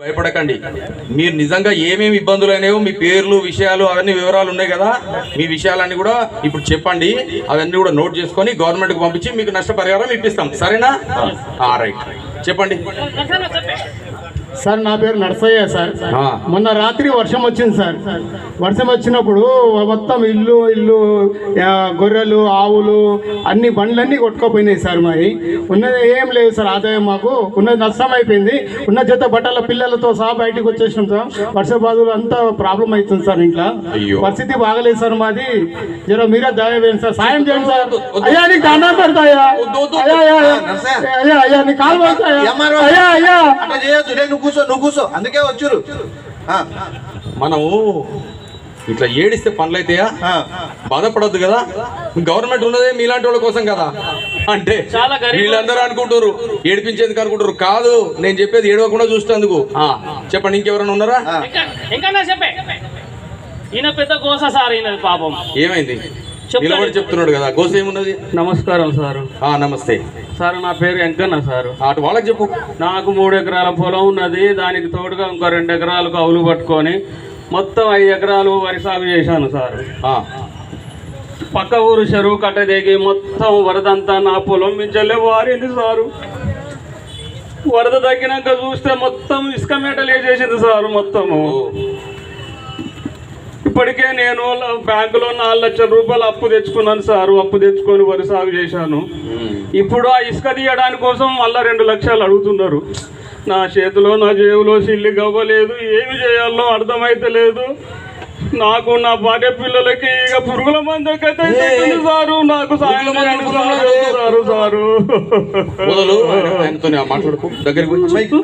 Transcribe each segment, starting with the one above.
భయపడకండి. మీరు నిజంగా ఏమేమి ఇబ్బందులు అయినాయో మీ పేర్లు విషయాలు అవన్నీ వివరాలు ఉన్నాయి కదా? మీ విషయాలన్నీ కూడా ఇప్పుడు చెప్పండి. అవన్నీ కూడా నోట్ చేసుకొని గవర్నమెంట్కి పంపించి మీకు నష్టపరిహారం ఇప్పిస్తాం. సరేనా? ఆ, రైట్. చెప్పండి. సార్ నా పేరు నర్సయ్య సార్. మొన్న రాత్రి వర్షం వచ్చింది సార్ వర్షం వచ్చినప్పుడు మొత్తం ఇల్లు ఇల్లు గొర్రెలు ఆవులు అన్ని బండ్లన్నీ కొట్టుకోపోయినాయి సార్ మరి ఉన్నది ఏం లేదు సార్ ఆదాయం మాకు ఉన్నది నష్టం అయిపోయింది ఉన్న జత బట్టల పిల్లలతో సహా బయటకు వచ్చేసినాం సార్ వర్ష బాధలు అంతా ప్రాబ్లం అవుతుంది సార్ ఇంట్లో. పరిస్థితి బాగలేదు సార్ మాది జర మీరే దయ వేయండి సార్ సాయం చేయండి సార్. అయ్యా నీకు దండం పెడతాయా. అయ్యా అయ్యా అయ్యా. నీ కాలు పడతాయా? అయ్యా అయ్యా కూర్చో నువ్వు కూర్చో అందుకే వచ్చురు. ఆ, మనము ఇట్లా ఏడిస్తే పనులు అయితాయా ఆ. బాధపడద్దు కదా? గవర్నమెంట్ ఉన్నదే మీలాంటి వాళ్ళ కోసం కదా? అంటే వీళ్ళందరూ అనుకుంటారు ఏడిపించేందుకు అనుకుంటారు కాదు నేను చెప్పేది ఏడవకుండా చూసేందుకు ఆ, చెప్పండి ఇంకెవరైనా ఉన్నారా. ఇంకా నా చెప్పే. ఈయన పెద్ద కోస సార్ ఈయన పాపం. ఏమైంది. నిలబడి చెప్తున్నాడు కదా. గోస ఏమున్నది? నమస్కారం సారు. ఆ నమస్తే. సార్ నా పేరు వెంకన్న సారు. అటు వాళ్ళకి చెప్పు. నాకు మూడు ఎకరాల పొలం ఉన్నది. దానికి తోడుగా ఇంకో రెండు ఎకరాలు కౌలు పట్టుకొని మొత్తం ఐదు ఎకరాలు వరి సాగు చేశాను సార్. పక్క ఊరు చెరువు కట్ట దిగి మొత్తం వరదంతా నా పొలం మించలే వారింది సారు. వరద తగ్గినాక చూస్తే మొత్తం ఇసుక మేటలు వేసేసింది సారు మొత్తము. ఇప్పటికే నేను ల- బ్యాంకులో నాలుగు లక్షల రూపాయలు అప్పు తెచ్చుకున్నాను సారు అప్పు తెచ్చుకొని వరి సాగు చేశాను. ఇప్పుడు ఆ ఇసుక తీయడానికి కోసం మళ్ళా రెండు లక్షలు అడుగుతున్నారు. నా చేతిలో నా జేబులో సిల్లి గవ్వలేదు ఏమి చేయాలో అర్థమైతే లేదు. నాకు నా భార్య పిల్లలకి ఇక పురుగుల మందు సారు? నాకు సాయం చేయండి సారు, సారు సారు. మొదలు ఆయన- ఆయనతో మాట్లాడుకో. దగ్గరికి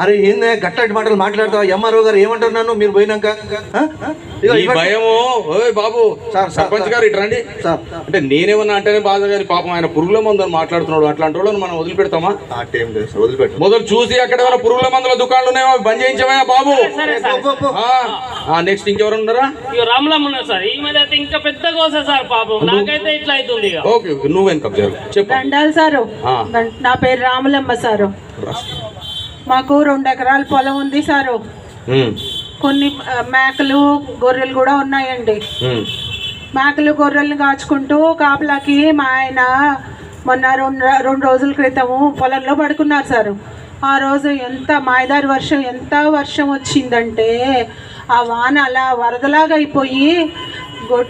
అరే ఏందే? గట్టటి మాటలు మాట్లాడతావా? ఎంఆర్ఓ గారు ఏమంటారు నన్ను? మీరు పోయినాక? ఆ? ఆ? ఇగో ఈ ఇవ్వండి. భయము ఓయ్ బాబు. Sir, sir, sarpanch sir. గారు ఇటు రండి. సార్. అంటే నేనేమన్నా అంటేనే బాధ కానీ పాపం ఆయన పురుగుల మందు మాట్లాడుతున్నాడు. అట్లాంటి వాళ్ళని మనం వదిలిపెడతామా? ఆ టైం లేదు సార్, వదిలిపెట్టు. మొదలు చూసి అక్కడ ఏమైనా పురుగుల మందుల దుకాణాలు ఉన్నాయో? అవి బంద్ చేయించమా బాబు. పో, పో. నెక్స్ట్ ఇంకెవరు ఉన్నారా? ఇక రామలమ్మ ఉన్నారు సార్. ఈ మీద అయితే ఇంకా పెద్ద కోస సార్ పాపం. నాకైతే ఇట్లా అవుతుంది ఇక ఓకే ఓకే. నువ్వు వెనక జరుగు చెప్పు. దండాలు సారు. ఆ. దం- నా పేరు రాములమ్మ సారు. మాకు రెండు ఎకరాల పొలం ఉంది సారు. ఉమ్, కొన్ని ఆ, మేకలు గొర్రెలు కూడా ఉన్నాయండి. ఉమ్. మేకలు గొర్రెల్ని కాచుకుంటూ కాపలాకి మా ఆయన మొన్న రెండు రెండు రోజుల క్రితము పొలంలో పడుకున్నారు సారు. ఆ రోజు ఎంత మాయదారి వర్షం ఎంత వర్షం వచ్చిందంటే ఆ వాన అలా వరదలాగా అయిపోయి గొ-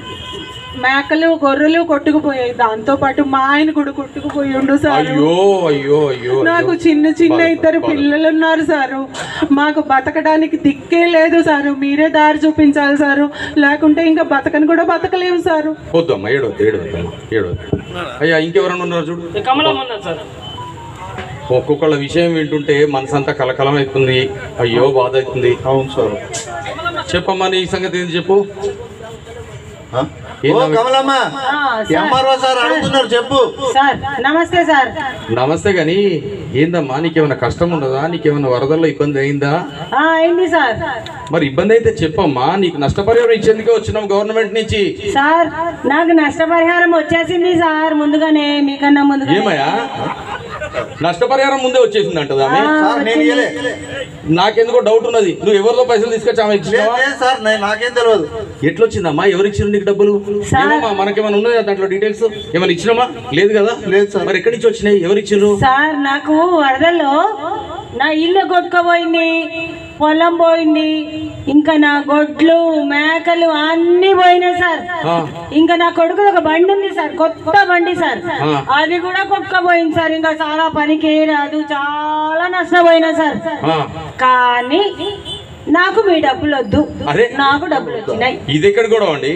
మేకలు గొర్రెలు కొట్టుకుపోయాయి. దాంతో పాటు మా ఆయన కూడా కొట్టుకుపోయి ఉండు సారు. అయ్యో అయ్యో అయ్యో నాకు. చిన్న చిన్న ఇద్దరు. పిల్లలు ఉన్నారు సారు. మాకు బతకడానికి దిక్కే లేదు సారు. మీరే దారి చూపించాలి సారు. లేకుంటే ఇంకా బతకని కూడా బతకలేము సారు. వద్దమ్మా అయ్యా ఇంకెవరైనా ఉన్నారు చూడు. సార్? ఒక్కొక్కళ్ళ విషయం వింటుంటే మనసంతా కలకలం అవుతుంది. అయ్యో బాధ అవుతుంది. అవును సార్. చెప్పమ్మా నీ సంగతి ఏంటి చెప్పు. చెప్పు. సార్ నమస్తే సార్. నమస్తే గాని ఏందమ్మా నీకేమైనా కష్టం ఉండదా నీకేమైనా వరదల్లో ఇబ్బంది అయిందా? ఆ, అయింది సార్. మరి ఇబ్బంది అయితే చెప్పమ్మా నీకు నష్టపరిహారం ఇచ్చేందుకే వచ్చినాం గవర్నమెంట్ నుంచి. సార్ నాకు నష్టపరిహారం వచ్చేసింది సార్ ముందుగానే మీకన్నా ముందుగా ఏమయ్యా? నష్టపరిహారం ముందే వచ్చేసింది అంటదా ఆమె? నాకెందుకో డౌట్ ఉన్నది. నువ్వు ఎవరితో పైసలు తీసుకొచ్చి ఆమె నాకేం తెలియదు ఎట్లొచ్చిందమ్మా? ఎవరు ఇచ్చారు నీకు డబ్బులు. ఏమమ్మా మనకేమైనా ఉన్నదా దాంట్లో డీటెయిల్స్ ఏమైనా ఇచ్చినామా లేదు కదా? లేదు సార్. మరి ఎక్కడి నుంచి వచ్చినాయి? ఎవరు ఇచ్చారు సార్ నాకు వరదల్లో నా ఇల్లు కొట్టుకుపోయింది. పొలం పోయింది. ఇంకా నా గొడ్లు మేకలు అన్ని పోయినాయి సార్. ఇంకా నా కొడుకు ఒక బండి ఉంది సార్ కొత్త బండి సార్. అది కూడా కొట్టుకుపోయింది సార్. ఇంకా చాలా పనికి రాదు చాలా నష్టపోయినా సార్. కానీ నాకు మీ డబ్బులు వద్దు. నాకు డబ్బులు వచ్చినాయి ఇది ఎక్కడ కూడా అండి?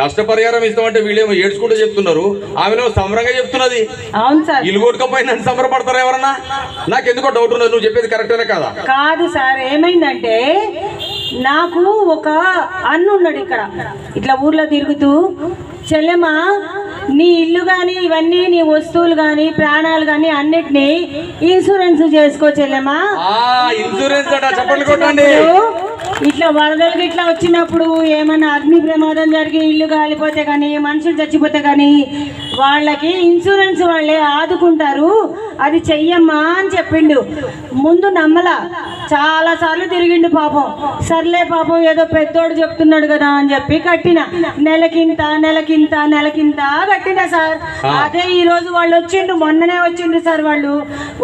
నష్టపరిహారం ఇస్తామంటే వీళ్ళేమో ఏడ్చుకుంటూ చెప్తున్నారు. ఆమెనేమో సమరంగా చెప్తున్నది. అవును సార్. ఇల్లు కొట్టుకపోయిందని సంబరపడతారా ఎవరన్నా? నాకెందుకో డౌట్ ఉన్నది. నువ్వు చెప్పేది కరెక్టేనా కదా? కాదు సార్. ఏమైందంటే నాకు ఒక అన్న ఉన్నాడు ఇక్కడ. ఇట్లా ఊర్లో తిరుగుతూ చెల్లెమా నీ ఇల్లు కానీ ఇవన్నీ నీ వస్తువులు కానీ ప్రాణాలు కానీ అన్నిటినీ ఇన్సూరెన్స్ చేసుకో ఇన్సూరెన్స్ అట చెప్పండి కొట్టండి. ఇట్లా వరదలు ఇట్లా వచ్చినప్పుడు ఏమైనా అగ్ని ప్రమాదం జరిగి ఇల్లు కాలిపోతే కానీ మనుషులు చచ్చిపోతే కానీ వాళ్ళకి ఇన్సూరెన్స్ వాళ్ళే ఆదుకుంటారు. అది చెయ్యమ్మా అని చెప్పిండు. ముందు నమ్మలా. చాలా సార్లు తిరిగిండు పాపం. సర్లే పాపం ఏదో పెద్దోడు చెప్తున్నాడు కదా అని చెప్పి కట్టిన. నెలకింత నెలకింత నెలకింత కట్టిన సార్. అదే ఈ రోజు వాళ్ళు వచ్చిండ్రు మొన్ననే వచ్చిండ్రు సార్ వాళ్ళు.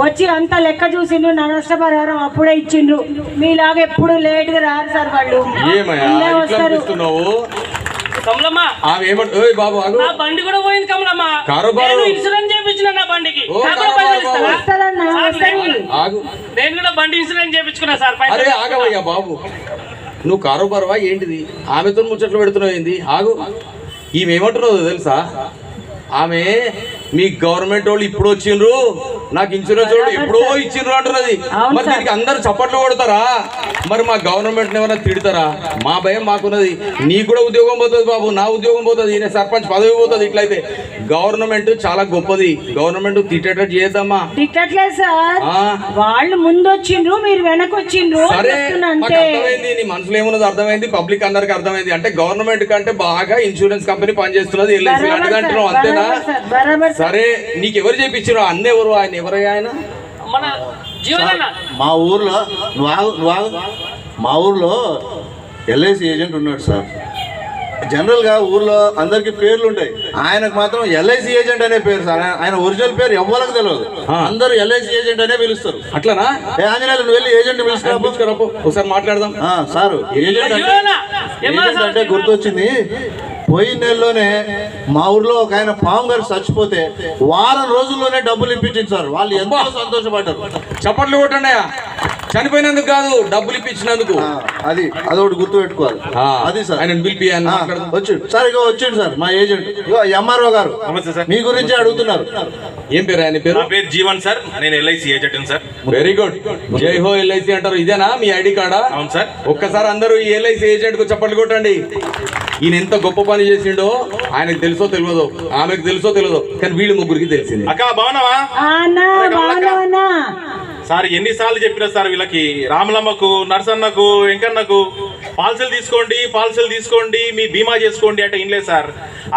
వచ్చి అంత లెక్క చూసిండ్రు నా నష్టపరిహారం అప్పుడే ఇచ్చిండ్రు. మీలాగా ఎప్పుడు లేట్గా రారు సార్ వాళ్ళు. వస్తారు. కమలమ్మ. ఆమె ఏమంట ఓయ్ బాబు నా బండి కూడా పోయింది కమలమ్మ. కారోబారు. నేను ఇన్సూరెన్స్ చేయించిన నా బండికి. నేను- ఆగు. నేను కూడా బండి ఇన్సూరెన్స్ చేయించుకున్నా సార్ అరే ఆగవయ్యా బాబు. నువ్వు కారోబారువా ఏంటిది? ఆమెతో ముచ్చట్లు పెడుతున్నావు ఏంది? ఆగు. ఈమె ఏమంటున్నదో తెలుసా? ఆమె మీ గవర్నమెంట్ వాళ్ళు ఇప్పుడు వచ్చిండ్రు. నాకు ఇన్సూరెన్స్ వాళ్ళు ఎప్పుడో ఇచ్చిండ్రు అంటున్నది. మరి. దీనికి అందరు చప్పట్లు కొడతారా? మరి మా గవర్నమెంట్ ఏమైనా తిడతారా? మా భయం మాకున్నది. నీకు కూడా ఉద్యోగం పోతుంది బాబు నా ఉద్యోగం పోతుంది ఈయన సర్పంచ్ పదవి పోతుంది ఇట్లయితే. గవర్నమెంట్ చాలా గొప్పది. గవర్నమెంట్ తిట్టేటట్టు చేద్దామా? తిట్టట్లేదు సార్. ఆ. వాళ్ళు ముందు వచ్చిండ్రు మీరు వెనక వచ్చిండ్రు సరే చెప్తున్నా మాకు అంతే. అర్థమైంది నీ మనసులో ఏమున్నది అర్థమైంది పబ్లిక్ అందరికి అర్థమైంది. అంటే గవర్నమెంట్ కంటే బాగా ఇన్సూరెన్స్ కంపెనీ పనిచేస్తున్నది ఎల్ఐసి బరాబర్ లాంటిది సార్, అంటున్నావు అంతేనా? బరాబర్ సార్, బరాబర్ సార్. సరే నీకు ఎవరు చేపించారు అన్న ఎవరు ఆయన ఎవరయ్యా ఆయన? మన జీవన మా ఊర్లో నువ్వు ఆగు నువ్వు ఆగు. మా ఊర్లో ఎల్ఐసి ఏజెంట్ ఉన్నాడు సార్. జనరల్గా ఊర్లో అందరికి పేర్లు ఉంటాయి ఆయనకు మాత్రం ఎల్ఐసి ఏజెంట్ అనే పేరు సార్. ఆయన- ఒరిజినల్ పేరు ఎవ్వరికి తెలియదు. అందరూ ఎల్ఐసి ఏజెంట్ అనే పిలుస్తారు. అట్లనా? ఏ ఆంజనేయులు నువ్వు వెళ్ళి ఏజెంట్ పిలుచుకురాపో. ఒకసారి మాట్లాడదాం. ఆ, సారు. ఏజెంట్ అంటే ఏజెంట్ గుర్తొచ్చింది. పోయిన నెలలోనే మా ఊర్లో ఒక ఆయన పాము గారు చచ్చిపోతే వారం రోజుల్లోనే డబ్బులు ఇప్పించింది సార్. వాళ్ళు ఎంతో సంతోషపడ్డారు. చప్పట్లు కొట్టండి చనిపోయినందుకు కాదు డబ్బులు ఇప్పించినందుకు. అది అదొకటి గుర్తు పెట్టుకోవాలి అది సార్. పిలిపి ఆయన మాట్లాడదాం. వచ్చిండు. సార్ ఇగో వచ్చిండు సార్ మా ఏజెంట్. ఇగో ఎంఆర్ఓ గారు. మీ గురించి అడుగుతున్నారు. ఏం పేరు ఆయన పేరు? నా పేరు జీవన్ సార్. నేను LIC agent sir. Very good జై హో ఎల్ఐసి అంటారు. ఇదేనా మీ ఐడి కార్డా? అవును సార్. ఒక్కసారి అందరూ ఈ ఎల్ఐసి ఏజెంట్కు చప్పట్లు కొట్టండి. ఈయన ఎంత గొప్ప పని చేసిండో ఆయనకు తెలుసో తెలియదో ఆమెకు తెలుసో తెలియదో కానీ వీళ్ళు ముగ్గురికి తెలిసింది. అక్క బాగున్నావా? సార్ ఎన్నిసార్లు చెప్పినా సార్ వీళ్ళకి రామలమ్మకు నరసన్నకు వెంకన్నకు పాలసీలు తీసుకోండి పాలసీలు తీసుకోండి మీ బీమా చేసుకోండి అంటే ఇన్లేదు సార్.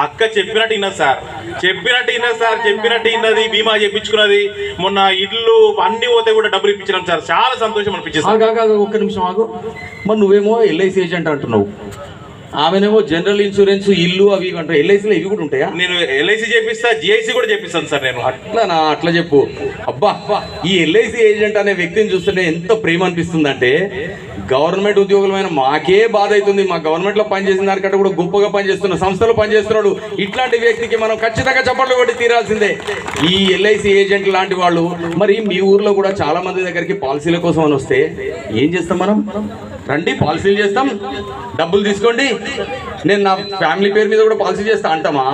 అక్క చెప్పినట్టు ఇన్నది సార్. చెప్పినట్టు ఇన్నది సార్ చెప్పినట్టు ఇన్నది బీమా చేయించుకున్నది మొన్న ఇల్లు అన్ని పోతే కూడా డబ్బులు ఇప్పించినాం సార్. చాలా సంతోషం అనిపించింది ఒక్క నిమిషం ఆగు. మరి నువ్వేమో ఎల్ఐసి ఏజెంట్ అంటున్నావు. ఆమెనేమో జనరల్ ఇన్సూరెన్స్ ఇల్లు అవి ఇవి అంటారు. ఎల్ఐసిలో ఇవి కూడా ఉంటాయా? నేను ఎల్ఐసి చేపిస్తా జిఐసి కూడా చేపిస్తాను సార్ నేను. అట్లానా? అట్లా చెప్పు. అబ్బా ఈ ఎల్ఐసి ఏజెంట్ అనే వ్యక్తిని చూస్తుంటే ఎంత ప్రేమ అనిపిస్తుందంటే గవర్నమెంట్ ఉద్యోగులమైన మాకే బాధ అవుతుంది. మా గవర్నమెంట్లో పనిచేసిన దానికంటే కూడా గొప్పగా పనిచేస్తున్న సంస్థలో పనిచేస్తున్నాడు ఇట్లాంటి వ్యక్తికి మనం ఖచ్చితంగా చప్పట్లు కొట్టి తీరాల్సిందే. ఈ ఎల్ఐసి ఏజెంట్ లాంటి వాళ్ళు మరి మీ ఊర్లో కూడా చాలా మంది దగ్గరికి పాలసీల కోసం అని వస్తే ఏం చేస్తాం మనం? రండి పాలసీలు చేస్తాం. డబ్బులు తీసుకోండి. నేను నా ఫ్యామిలీ పేరు మీద కూడా పాలసీ చేస్తా అంటామా?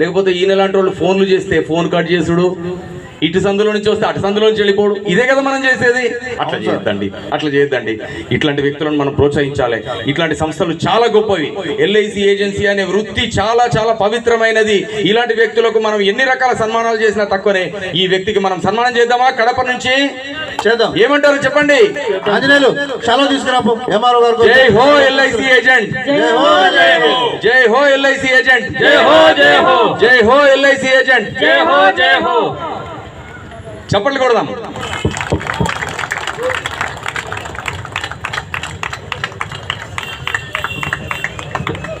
లేకపోతే ఈయన లాంటి వాళ్ళు ఫోన్లు చేస్తే ఫోన్ కట్ చేసుడు ఇటు సందులో నుంచి వస్తే అటు సందులో నుంచి వెళ్ళిపోడు. ఇదే కదా మనం చేసేది. అట్లా చేయొద్దండి అట్లా చేయొద్దండి. ఇట్లాంటి వ్యక్తులను మనం ప్రోత్సహించాలి. ఇట్లాంటి సంస్థలు చాలా గొప్పవి. ఎల్ఐసి ఏజెన్సీ అనే వృత్తి చాలా చాలా పవిత్రమైనది. ఇలాంటి వ్యక్తులకు మనం ఎన్ని రకాల సన్మానాలు చేసినా తక్కువనే. ఈ వ్యక్తికి మనం సన్మానం చేద్దామా? కడప నుంచి చేద్దాం. ఏమంటారు చెప్పండి? ఆంజనేయులు సెలవు తీసుకురాపు. ఎంఆర్ఓ గారు జై హో ఎల్ఐసి ఏజెంట్. జై హో జై హో. జై హో ఎల్ఐసి ఏజెంట్. జై హో జై హో. జై హో ఎల్ఐసి ఏజెంట్. జై హో జై హో. చప్పట్లు కొడదాం.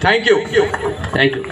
Thank you thank you